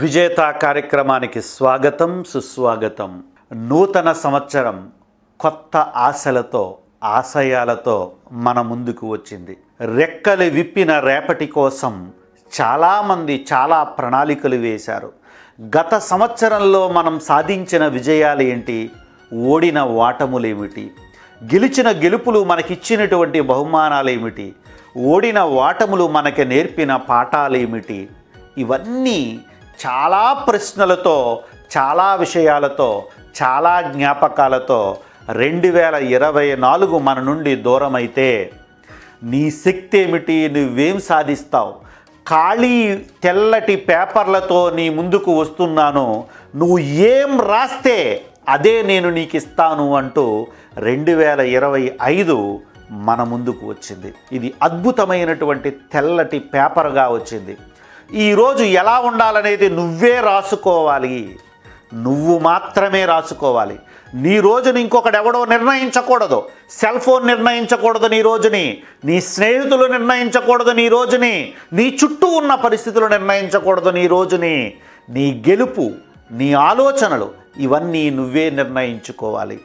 విజేత కార్యక్రమానికి స్వాగతం సుస్వాగతం. నూతన సంవత్సరం కొత్త ఆశలతో ఆశయాలతో మన ముందుకు వచ్చింది. రెక్కలు విప్పిన రేపటి కోసం చాలామంది చాలా ప్రణాళికలు వేశారు. గత సంవత్సరంలో మనం సాధించిన విజయాలు ఏంటి? ఓడిన వాటములేమిటి? గెలిచిన గెలుపులు మనకిచ్చినటువంటి బహుమానాలు ఏమిటి ఓడిన వాటములు మనకి నేర్పిన పాఠాలేమిటి? ఇవన్నీ చాలా ప్రశ్నలతో చాలా విషయాలతో చాలా జ్ఞాపకాలతో రెండు వేల ఇరవై నాలుగు మన నుండి దూరమైతే నీ శక్తి ఏమిటి? నువ్వేం సాధిస్తావు? ఖాళీ తెల్లటి పేపర్లతో నీ ముందుకు వస్తున్నాను. నువ్వు ఏం రాస్తే అదే నేను నీకు ఇస్తాను అంటూ రెండు వేల ఇరవై ఐదు మన ముందుకు వచ్చింది. ఇది అద్భుతమైనటువంటి తెల్లటి పేపర్గా వచ్చింది. ఈరోజు ఎలా ఉండాలనేది నువ్వే రాసుకోవాలి. నువ్వు మాత్రమే రాసుకోవాలి. నీ రోజుని ఇంకొకడెవడో నిర్ణయించకూడదు. సెల్ ఫోన్ నిర్ణయించకూడదు నీ రోజుని. నీ స్నేహితులు నిర్ణయించకూడదు నీ రోజుని. నీ చుట్టూ ఉన్న పరిస్థితులు నిర్ణయించకూడదు నీ రోజుని. నీ గెలుపు నీ ఆలోచనలు ఇవన్నీ నువ్వే నిర్ణయించుకోవాలి.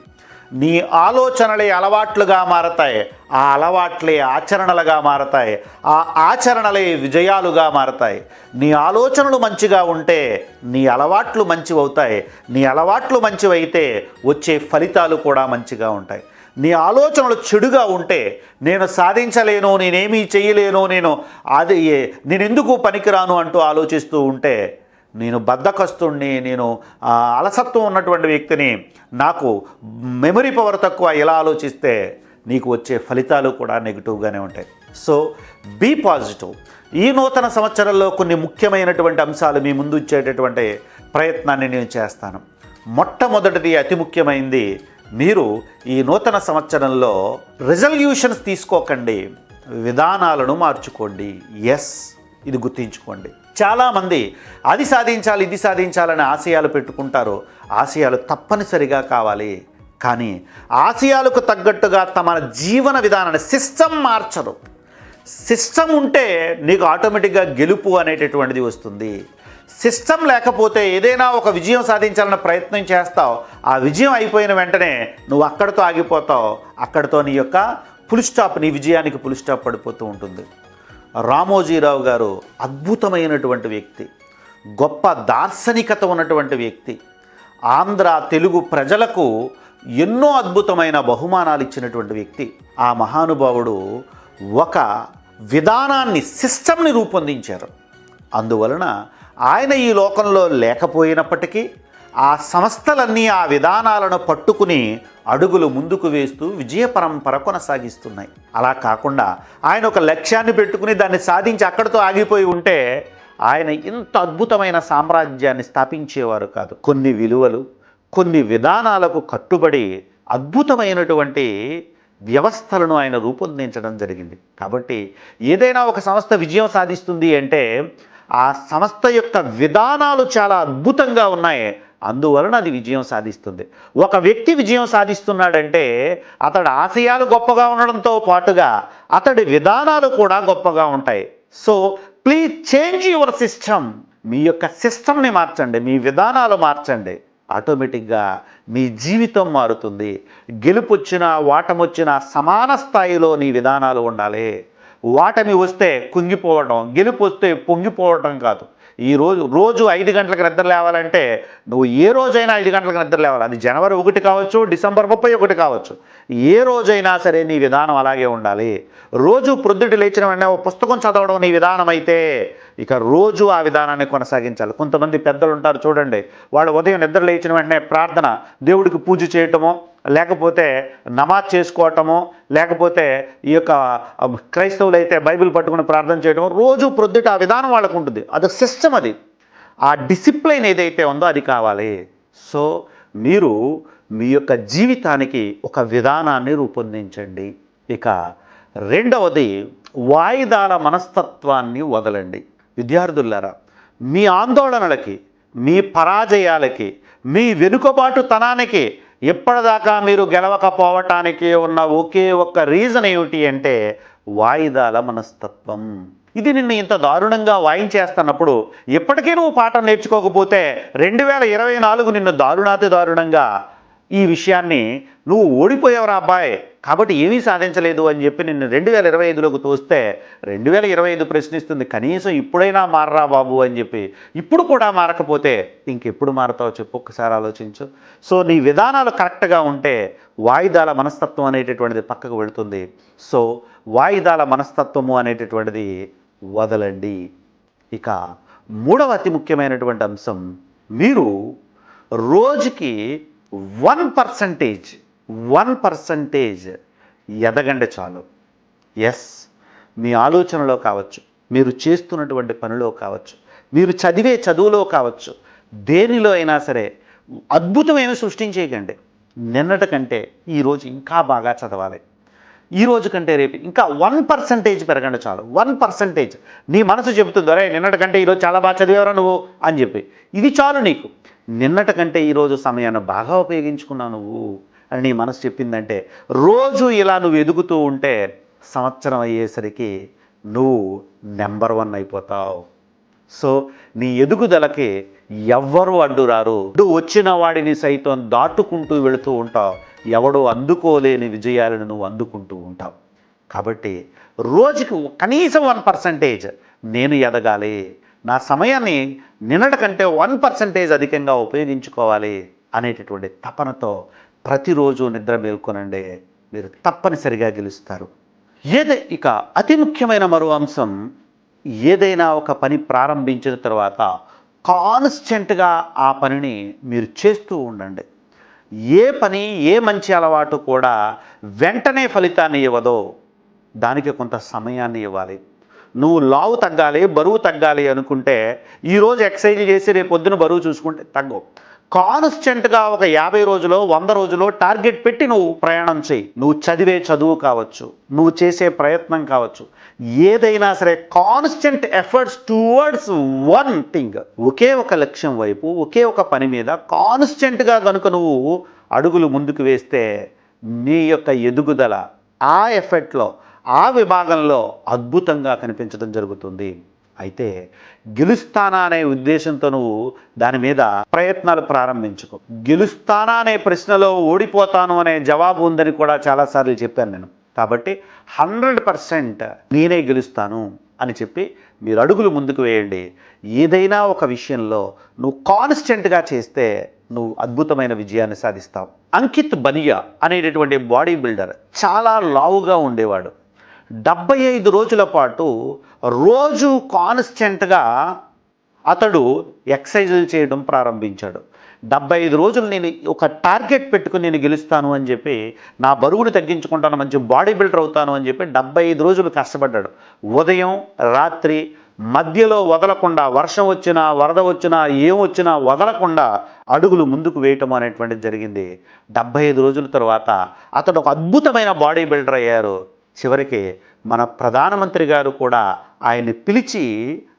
నీ ఆలోచనలే అలవాట్లుగా మారతాయి ఆ అలవాట్లే ఆచరణలుగా మారతాయి ఆ ఆచరణలే విజయాలుగా మారతాయి. నీ ఆలోచనలు మంచిగా ఉంటే నీ అలవాట్లు మంచివవుతాయి నీ అలవాట్లు మంచివైతే వచ్చే ఫలితాలు కూడా మంచిగా ఉంటాయి. నీ ఆలోచనలు చెడుగా ఉంటే నేను సాధించలేను నేనేమీ చేయలేను నేను అది నేను ఎందుకు పనికిరాను అంటూ ఆలోచిస్తూ ఉంటే నేను బద్ధకస్తుణ్ణి నేను అలసత్వం ఉన్నటువంటి వ్యక్తిని నాకు మెమరీ పవర్ తక్కువ ఇలా ఆలోచిస్తే నీకు వచ్చే ఫలితాలు కూడా నెగిటివ్గానే ఉంటాయి. సో బీ పాజిటివ్ ఈ నూతన సంవత్సరంలో కొన్ని ముఖ్యమైనటువంటి అంశాలు మీ ముందు ఇచ్చేటటువంటి ప్రయత్నాన్ని నేను చేస్తాను. మొట్టమొదటిది అతి ముఖ్యమైనది మీరు ఈ నూతన సంవత్సరంలో రిజల్యూషన్స్ తీసుకోకండి. విధానాలను మార్చుకోండి. ఎస్ ఇది గుర్తించుకోండి. చాలామంది అది సాధించాలి ఇది సాధించాలని ఆశయాలు పెట్టుకుంటారు. ఆశయాలు తప్పనిసరిగా కావాలి. కానీ ఆశయాలకు తగ్గట్టుగా తమ జీవన విధానాన్ని సిస్టమ్ మార్చరు. సిస్టమ్ ఉంటే నీకు ఆటోమేటిక్గా గెలుపు అనేటటువంటిది వస్తుంది. సిస్టమ్ లేకపోతే ఏదైనా ఒక విజయం సాధించాలన్న ప్రయత్నం చేస్తావు. ఆ విజయం అయిపోయిన వెంటనే నువ్వు అక్కడితో ఆగిపోతావు. అక్కడితో నీ యొక్క పుల్ స్టాప్ నీ విజయానికి పుల్ స్టాప్ పడిపోతూ ఉంటుంది. రామోజీరావు గారు అద్భుతమైనటువంటి వ్యక్తి గొప్ప దార్శనికత ఉన్నటువంటి వ్యక్తి. ఆంధ్ర తెలుగు ప్రజలకు ఎన్నో అద్భుతమైన బహుమానాలు ఇచ్చినటువంటి వ్యక్తి. ఆ మహానుభావుడు ఒక విధానాన్ని సిస్టమ్ని రూపొందించారు. అందువలన ఆయన ఈ లోకంలో లేకపోయినప్పటికీ ఆ సంస్థలన్నీ ఆ విధానాలను పట్టుకుని అడుగులు ముందుకు వేస్తూ విజయ పరంపర కొనసాగిస్తున్నాయి. అలా కాకుండా ఆయన ఒక లక్ష్యాన్ని పెట్టుకుని దాన్ని సాధించి అక్కడితో ఆగిపోయి ఉంటే ఆయన ఇంత అద్భుతమైన సామ్రాజ్యాన్ని స్థాపించేవారు కాదు. కొన్ని విలువలు కొన్ని విధానాలకు కట్టుబడి అద్భుతమైనటువంటి వ్యవస్థలను ఆయన రూపొందించడం జరిగింది. కాబట్టి ఏదైనా ఒక సంస్థ విజయం సాధిస్తుంది అంటే ఆ సంస్థ యొక్క విధానాలు చాలా అద్భుతంగా ఉన్నాయి. అందువలన అది విజయం సాధిస్తుంది. ఒక వ్యక్తి విజయం సాధిస్తున్నాడంటే అతడి ఆశయాలు గొప్పగా ఉండడంతో పాటుగా అతడి విధానాలు కూడా గొప్పగా ఉంటాయి. So please change your system మీ యొక్క సిస్టమ్ని మార్చండి మీ విధానాలు మార్చండి. ఆటోమేటిక్గా మీ జీవితం మారుతుంది. గెలుపు వచ్చినా సమాన స్థాయిలో నీ విధానాలు ఉండాలి. వాటమి వస్తే కుంగిపోవడం గెలుపు వస్తే పొంగిపోవడం కాదు. ఈ రోజు రోజు ఐదు గంటలకు నిద్ర లేవాలంటే నువ్వు ఏ రోజైనా ఐదు గంటలకు నిద్ర లేవాలి. అది జనవరి ఒకటి కావచ్చు డిసెంబర్ ముప్పై ఒకటి కావచ్చు. ఏ రోజైనా సరే నీ విధానం అలాగే ఉండాలి. రోజు ప్రొద్దుటి లేచిన వెంటనే ఒక పుస్తకం చదవడం నీ విధానం అయితే ఇక రోజు ఆ విధానాన్ని కొనసాగించాలి. కొంతమంది పెద్దలు ఉంటారు చూడండి వాళ్ళు ఉదయం నిద్ర లేచిన వెంటనే ప్రార్థన దేవుడికి పూజ చేయటమో లేకపోతే నమాజ్ చేసుకోవటము లేకపోతే ఈ యొక్క క్రైస్తవులైతే క్రైస్తవులు అయితే బైబిల్ పట్టుకుని ప్రార్థన చేయటము రోజు ప్రొద్దుట ఆ విధానం వాళ్ళకు ఉంటుంది. అది సిస్టమ్ అది. ఆ డిసిప్లిన్ ఏదైతే ఉందో అది కావాలి. సో మీరు మీ యొక్క జీవితానికి ఒక విధానాన్ని రూపొందించండి. ఇక రెండవది వాయిదాల మనస్తత్వాన్ని వదలండి. విద్యార్థులారా మీ ఆందోళనలకి మీ పరాజయాలకి మీ వెనుకబాటుతనానికి ఇప్పటిదాకా మీరు గెలవకపోవటానికి ఉన్న ఒకే ఒక్క రీజన్ ఏమిటి అంటే వాయిదాల మనస్తత్వం. ఇది నిన్ను ఇంత దారుణంగా వాయించేస్తున్నప్పుడు ఇప్పటికీ నువ్వు పాఠం నేర్చుకోకపోతే రెండు వేల ఇరవై నాలుగు నిన్ను దారుణాతి దారుణంగా ఈ విషయాన్ని నువ్వు ఓడిపోయావురా అబ్బాయి. కాబట్టి ఏమీ సాధించలేదు అని చెప్పి నిన్ను రెండు వేల ఇరవై ఐదులోకి తోస్తే రెండు వేల ఇరవై ఐదు ప్రశ్నిస్తుంది. కనీసం ఇప్పుడైనా మారరా బాబు అని చెప్పి. ఇప్పుడు కూడా మారకపోతే ఇంకెప్పుడు మారతావు చెప్పు. ఒక్కసారి ఆలోచించు. సో నీ విధానాలు కరెక్ట్గా ఉంటే వాయిదాల మనస్తత్వం అనేటటువంటిది పక్కకు వెళుతుంది సో వాయిదాల మనస్తత్వము అనేటటువంటిది వదలండి. ఇక మూడవ అతి ముఖ్యమైనటువంటి అంశం మీరు రోజుకి వన్ పర్సంటేజ్ వన్ పర్సంటేజ్ ఎదగండి చాలు. ఎస్ మీ ఆలోచనలో కావచ్చు మీరు చేస్తున్నటువంటి పనిలో కావచ్చు మీరు చదివే చదువులో కావచ్చు దేనిలో అయినా సరే అద్భుతమైన సృష్టించేయకండి. నిన్నటి కంటే ఈరోజు ఇంకా బాగా చదవాలి. ఈ రోజు కంటే రేపు ఇంకా వన్ పర్సంటేజ్ పెరగండి చాలు. One percentage. నీ మనసు చెబుతుంది అరే నిన్నటి కంటే ఈరోజు చాలా బాగా చదివేవరా నువ్వు? అని చెప్పి. ఇది చాలు నీకు. నిన్నటి కంటే ఈరోజు సమయాన్ని బాగా ఉపయోగించుకున్నావు నువ్వు అని నీ మనసు చెప్పిందంటే రోజు ఇలా నువ్వు ఎదుగుతూ ఉంటే సంవత్సరం అయ్యేసరికి నువ్వు నెంబర్ వన్ అయిపోతావు. సో నీ ఎదుగుదలకి ఎవ్వరు అడ్డురారు అడ్డు వచ్చిన వాడిని సైతం దాటుకుంటూ వెళుతూ ఉంటావు. ఎవడు అందుకోలేని విజయాలను నువ్వు అందుకుంటూ ఉంటావు. కాబట్టి రోజుకి కనీసం వన్ పర్సంటేజ్ నేను ఎదగాలి. నా సమయాన్ని నిన్నటి కంటే వన్ పర్సంటేజ్ అధికంగా ఉపయోగించుకోవాలి అనేటటువంటి తపనతో ప్రతిరోజు నిద్ర మేల్కొనండి. మీరు తప్పనిసరిగా గెలుస్తారు. ఏదే ఇక అతి ముఖ్యమైన మరో అంశం ఏదైనా ఒక పని ప్రారంభించిన తర్వాత కాన్స్టెంట్గా ఆ పనిని మీరు చేస్తూ ఉండండి. ఏ పని ఏ మంచి అలవాటు కూడా వెంటనే ఫలితాన్ని ఇవ్వదో దానికి కొంత సమయాన్ని ఇవ్వాలి. నువ్వు లావు తగ్గాలి బరువు తగ్గాలి అనుకుంటే ఈరోజు ఎక్సర్సైజ్ చేసి రేపు పొద్దున బరువు చూసుకుంటే తగ్గవు. కాన్స్టెంట్గా ఒక యాభై రోజులో వంద రోజులో టార్గెట్ పెట్టి నువ్వు ప్రయాణం చేయి. నువ్వు చదివే చదువు కావచ్చు నువ్వు చేసే ప్రయత్నం కావచ్చు. ఏదైనా సరే constant efforts towards one thing. ఒకే ఒక లక్ష్యం వైపు ఒకే ఒక పని మీద కాన్స్టెంట్గా కనుక నువ్వు అడుగులు ముందుకు వేస్తే నీ యొక్క ఎదుగుదల ఆ ఎఫెక్ట్లో ఆ విభాగంలో అద్భుతంగా కనిపించడం జరుగుతుంది. అయితే గెలుస్తానా అనే ఉద్దేశంతో నువ్వు దాని మీద ప్రయత్నాలు ప్రారంభించుకో. గెలుస్తానా అనే ప్రశ్నలో ఓడిపోతాను అనే జవాబు ఉందని కూడా చాలాసార్లు చెప్పాను నేను. కాబట్టి హండ్రెడ్ పర్సెంట్ నేనే గెలుస్తాను అని చెప్పి మీరు అడుగులు ముందుకు వేయండి. ఏదైనా ఒక విషయంలో నువ్వు కాన్స్టెంట్గా చేస్తే నువ్వు అద్భుతమైన విజయాన్ని సాధిస్తావు. అంకిత్ బనియా అనేటటువంటి బాడీ బిల్డర్ చాలా లావుగా ఉండేవాడు. డెబ్బై ఐదు రోజుల పాటు రోజు కాన్స్టెంట్గా అతడు ఎక్సర్సైజులు చేయడం ప్రారంభించాడు. డెబ్బై ఐదు రోజులు నేను ఒక టార్గెట్ పెట్టుకుని నేను గెలుస్తాను అని చెప్పి నా బరువును తగ్గించుకుంటాను మంచి బాడీ బిల్డర్ అవుతాను అని చెప్పి డెబ్బై ఐదు రోజులు కష్టపడ్డాడు. ఉదయం రాత్రి మధ్యలో వదలకుండా వర్షం వచ్చినా వరద వచ్చినా ఏం వచ్చినా వదలకుండా అడుగులు ముందుకు వేయటం అనేటువంటిది జరిగింది. డెబ్బై ఐదు రోజుల తర్వాత అతడు ఒక అద్భుతమైన బాడీ బిల్డర్ అయ్యారు. చివరికి మన ప్రధానమంత్రి గారు కూడా ఆయన్ని పిలిచి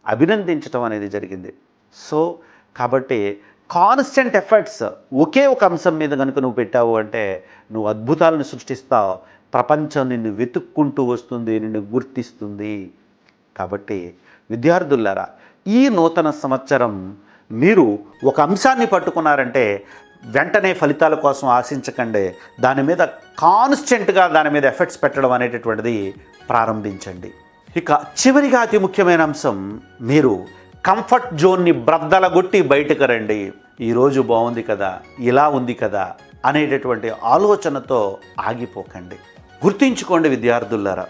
అభినందించడం అనేది జరిగింది. సో కాబట్టి కాన్స్టెంట్ ఎఫర్ట్స్ ఒకే ఒక అంశం మీద కనుక నువ్వు పెట్టావు అంటే నువ్వు అద్భుతాలను సృష్టిస్తావు. ప్రపంచం నిన్ను వెతుక్కుంటూ వస్తుంది నిన్ను గుర్తిస్తుంది. కాబట్టి విద్యార్థులారా ఈ నూతన సంవత్సరం మీరు ఒక అంశాన్ని పట్టుకున్నారంటే వెంటనే ఫలితాల కోసం ఆశించకండి. దాని మీద కాన్స్టెంట్గా దాని మీద ఎఫర్ట్స్ పెట్టడం అనేటటువంటిది ప్రారంభించండి. ఇక చివరిగా అతి ముఖ్యమైన అంశం మీరు కంఫర్ట్ జోన్ని బ్రద్దలగొట్టి బయటకు రండి. ఈరోజు బాగుంది కదా ఇలా ఉంది కదా అనేటటువంటి ఆలోచనతో ఆగిపోకండి. గుర్తించుకోండి విద్యార్థులారా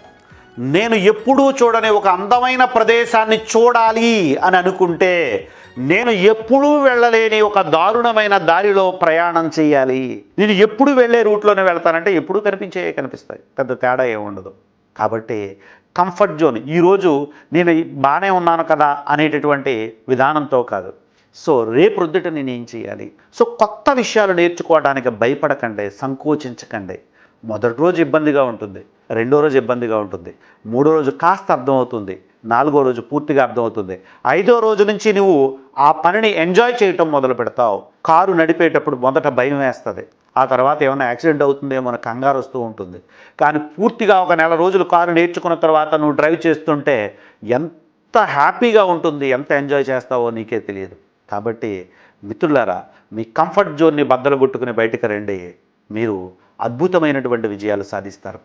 నేను ఎప్పుడూ చూడని ఒక అందమైన ప్రదేశాన్ని చూడాలి అని అనుకుంటే నేను ఎప్పుడూ వెళ్ళలేని ఒక దారుణమైన దారిలో ప్రయాణం చేయాలి. నేను ఎప్పుడు వెళ్ళే రూట్లోనే వెళ్తానంటే ఎప్పుడూ కనిపించే కనిపిస్తాయి. పెద్ద తేడా ఏముండదు కాబట్టి కంఫర్ట్ జోన్ ఈరోజు నేను బాగానే ఉన్నాను కదా అనేటటువంటి విధానంతో కాదు. సో రేపు రొద్దుట నేను ఏం చేయాలి? సో కొత్త విషయాలు నేర్చుకోవడానికి భయపడకండి సంకోచించకండి. మొదటి రోజు ఇబ్బందిగా ఉంటుంది రెండో రోజు ఇబ్బందిగా ఉంటుంది మూడో రోజు కాస్త అర్థమవుతుంది. నాలుగో రోజు పూర్తిగా అర్థమవుతుంది. ఐదో రోజు నుంచి నువ్వు ఆ పనిని ఎంజాయ్ చేయటం మొదలు పెడతావు. కారు నడిపేటప్పుడు మొదట భయం వేస్తుంది. ఆ తర్వాత ఏమైనా యాక్సిడెంట్ అవుతుందేమో అని కంగారు వస్తూ ఉంటుంది. కానీ పూర్తిగా ఒక నెల రోజులు కారు నేర్చుకున్న తర్వాత నువ్వు డ్రైవ్ చేస్తుంటే ఎంత ఎంత హ్యాపీగా ఉంటుంది ఎంత ఎంజాయ్ చేస్తావో నీకే తెలియదు. కాబట్టి మిత్రులారా మీ కంఫర్ట్ జోన్ని బద్దలు కొట్టుకుని బయటకు రండి. మీరు అద్భుతమైనటువంటి విజయాలు సాధిస్తారు.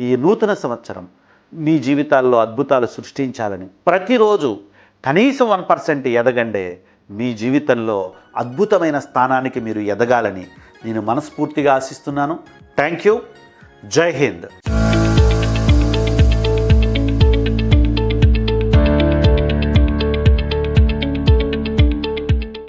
ఈ నూతన సంవత్సరం మీ జీవితాల్లో అద్భుతాలు సృష్టించాలని ప్రతిరోజు కనీసం వన్ పర్సెంట్ ఎదగండే మీ జీవితంలో అద్భుతమైన స్థానానికి మీరు ఎదగాలని నేను మనస్ఫూర్తిగా ఆశిస్తున్నాను. Thank you. జై హింద్.